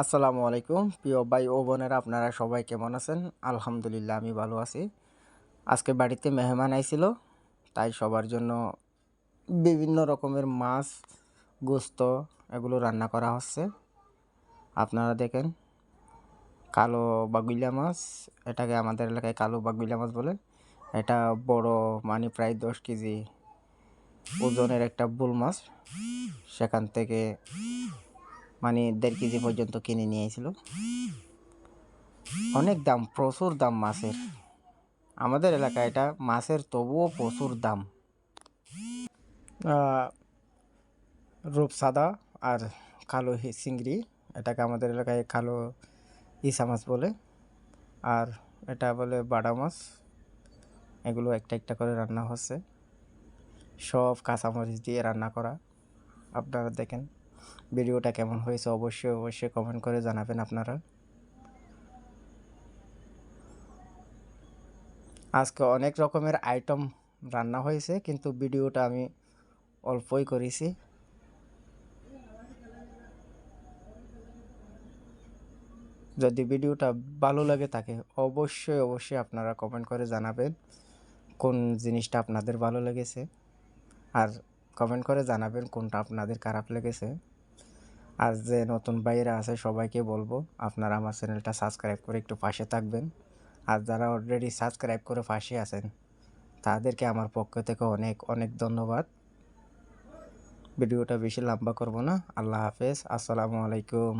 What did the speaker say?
আসসালামু আলাইকুম। প্রিয় ভাই ও বোনেরা, আপনারা সবাই কেমন আছেন? আলহামদুলিল্লাহ, আমি ভালো আছি। আজকে বাড়িতে মেহমান আইছিল, তাই সবার জন্য বিভিন্ন রকমের মাছ, গোস্ত এগুলো রান্না করা হচ্ছে। আপনারা দেখেন, কালো বাগুইলা মাছ, এটাকে আমাদের এলাকায় কালো বাগুইলা মাছ বলে। এটা বড় মানে প্রায় দশ কেজি ওজনের একটা বুল মাছ। সেখান থেকে মানে দেড় কেজি পর্যন্ত কিনে নিয়ে এসেছিল অনেক দাম প্রচুর দাম মাছের। আমাদের এলাকায় এটা মাছের তবুও প্রচুর দাম। আহ, রূপসাদা আর কালো চিংড়ি এটাকে আমাদের এলাকায় কালো ইসা মাছ বলে। আর এটা বলে বাটা মাছ। এগুলো একটা একটা করে রান্না হচ্ছে। সব কাঁচামরিচ দিয়ে রান্না করা। আপনারা দেখেন। ভিডিওটা কেমন হয়েছে অবশ্যই অবশ্যই কমেন্ট করে জানাবেন আপনারা। আজকে অনেক রকমের আইটেম রান্না হয়েছে, কিন্তু ভিডিওটা আমি অল্পই করেছি। যদি ভিডিওটা ভালো লাগে থাকে, অবশ্যই অবশ্যই আপনারা কমেন্ট করে জানাবেন কোন জিনিসটা আপনাদের ভালো লেগেছে। আর কমেন্ট করে জানাবেন কোনটা আপনাদের খারাপ লেগেছে। আর যে নতুন বাইরে আছে, সবাইকে বলব আপনারা আমার চ্যানেলটা সাবস্ক্রাইব করে একটু পাশে থাকবেন। আর যারা অলরেডি সাবস্ক্রাইব করে পাশে আছেন, তাদেরকে আমার পক্ষ থেকে অনেক অনেক ধন্যবাদ। ভিডিওটা বেশি লম্বা করব না। আল্লাহ হাফেজ। আসসালামু আলাইকুম।